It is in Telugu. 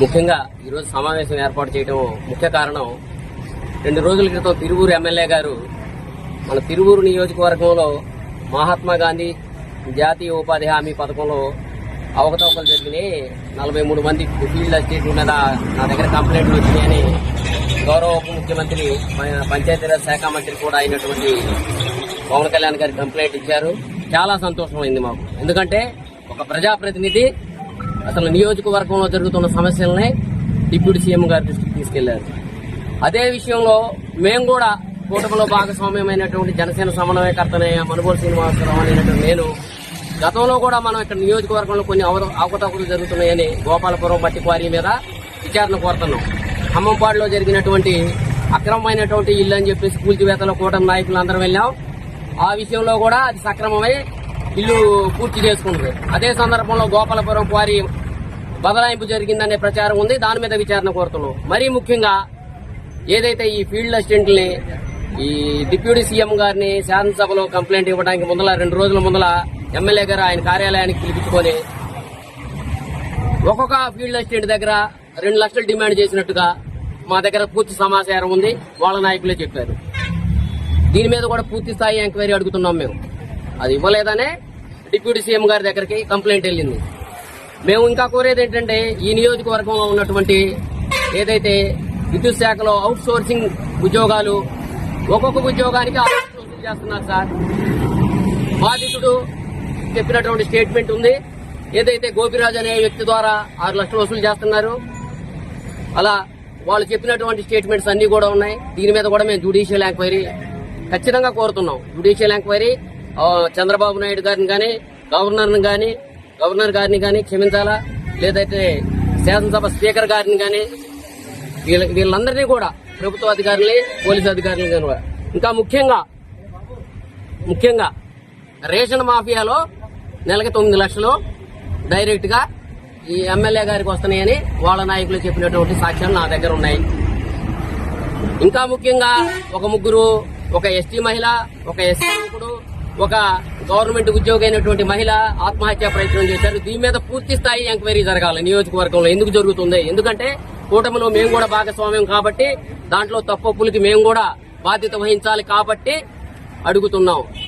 ముఖ్యంగా ఈరోజు సమావేశం ఏర్పాటు చేయడం ముఖ్య కారణం రెండు రోజుల క్రితం తిరువూరు ఎమ్మెల్యే గారు మన తిరువూరు నియోజకవర్గంలో మహాత్మా గాంధీ జాతీయ ఉపాధి హామీ పథకంలో అవకతవకలు జరిగినాయి. నలభై మూడు మంది ఫీల్డ్ అసిస్టెంట్ల మీద నా దగ్గర కంప్లైంట్లు వచ్చినాయని గౌరవ ఉప ముఖ్యమంత్రి పంచాయతీరాజ్ శాఖ మంత్రి కూడా అయినటువంటి పవన్ కళ్యాణ్ గారి కంప్లైంట్ ఇచ్చారు. చాలా సంతోషమైంది మాకు. ఎందుకంటే ఒక ప్రజాప్రతినిధి అసలు నియోజకవర్గంలో జరుగుతున్న సమస్యలనే డిప్యూటీ సీఎం గారి దృష్టికి తీసుకెళ్ళారు. అదే విషయంలో మేము కూడా కూటమిలో భాగస్వామ్యమైనటువంటి జనసేన సమన్వయకర్తనే మనుగోలు శ్రీనివాసరావు అనేటువంటి నేను గతంలో కూడా మనం ఇక్కడ నియోజకవర్గంలో కొన్ని అవకతవకలు జరుగుతున్నాయని గోపాలపురం బట్టి క్వారీ మీద విచారణ కోరుతున్నాం. ఖమ్మంపాడులో జరిగినటువంటి అక్రమమైనటువంటి ఇల్లు అని చెప్పేసి కూల్చివేతలో కూటమి నాయకులు అందరం వెళ్ళాం. ఆ విషయంలో కూడా అది సక్రమమై ఇల్లు పూర్తి చేసుకుంటారు. అదే సందర్భంలో గోపాలపురం క్వారీ బదలాయింపు జరిగిందనే ప్రచారం ఉంది. దాని మీద విచారణ కోరుతున్నాం. మరీ ముఖ్యంగా ఏదైతే ఈ ఫీల్డ్ అసిస్టెంట్ని ఈ డిప్యూటీ సీఎం గారిని శాసనసభలో కంప్లైంట్ ఇవ్వడానికి ముందల రెండు రోజుల ముందల ఎమ్మెల్యే గారు ఆయన కార్యాలయానికి పిలిపించుకొని ఒక్కొక్క ఫీల్డ్ అసిస్టెంట్ దగ్గర రెండు లక్షలు డిమాండ్ చేసినట్టుగా మా దగ్గర పూర్తి సమాచారం ఉంది. వాళ్ళ నాయకులే చెప్పారు. దీని మీద కూడా పూర్తి స్థాయి ఎంక్వైరీ అడుగుతున్నాం మేము. అది ఇవ్వలేదనే డిప్యూటీ సీఎం గారి దగ్గరికి కంప్లైంట్ వెళ్ళింది. మేము ఇంకా కోరేది ఏంటంటే ఈ నియోజకవర్గంలో ఉన్నటువంటి ఏదైతే విద్యుత్ శాఖలో అవుట్ సోర్సింగ్ ఉద్యోగాలు ఒక్కొక్క ఉద్యోగానికి ఆరు లక్షలు వసూలు చేస్తున్నారు సార్. బాధితుడు చెప్పినటువంటి స్టేట్మెంట్ ఉంది. ఏదైతే గోపిరాజ్ అనే వ్యక్తి ద్వారా ఆరు లక్షలు వసూలు చేస్తున్నారు అలా వాళ్ళు చెప్పినటువంటి స్టేట్మెంట్స్ అన్ని కూడా ఉన్నాయి. దీని మీద కూడా మేము జుడిషియల్ ఎంక్వైరీ ఖచ్చితంగా కోరుతున్నాం. జుడిషియల్ ఎంక్వైరీ చంద్రబాబు నాయుడు గారిని కానీ గవర్నర్ని కానీ గవర్నర్ గారిని కానీ క్షమించాలా? లేదైతే శాసనసభ స్పీకర్ గారిని కానీ వీళ్ళ వీళ్ళందరినీ కూడా ప్రభుత్వ అధికారులని పోలీసు అధికారులని కానీ ఇంకా ముఖ్యంగా ముఖ్యంగా రేషన్ మాఫియాలో నెలకి తొమ్మిది లక్షలు డైరెక్ట్గా ఈ ఎమ్మెల్యే గారికి వస్తున్నాయని వాళ్ళ నాయకులు చెప్పినటువంటి సాక్ష్యాలు నా దగ్గర ఉన్నాయి. ఇంకా ముఖ్యంగా ఒక ముగ్గురు ఒక ఎస్టీ మహిళ ఒక ఎస్టీ యువకుడు ఒక గవర్నమెంట్ ఉద్యోగి అయినటువంటి మహిళ ఆత్మహత్య ప్రయత్నం చేశారు. దీని మీద పూర్తి స్థాయి ఎంక్వైరీ జరగాలి నియోజకవర్గంలో. ఎందుకు జరుగుతుంది? ఎందుకంటే కూటమిలో మేము కూడా భాగస్వామ్యం కాబట్టి దాంట్లో తప్పొప్పులకి మేము కూడా బాధ్యత వహించాలి కాబట్టి అడుగుతున్నాం.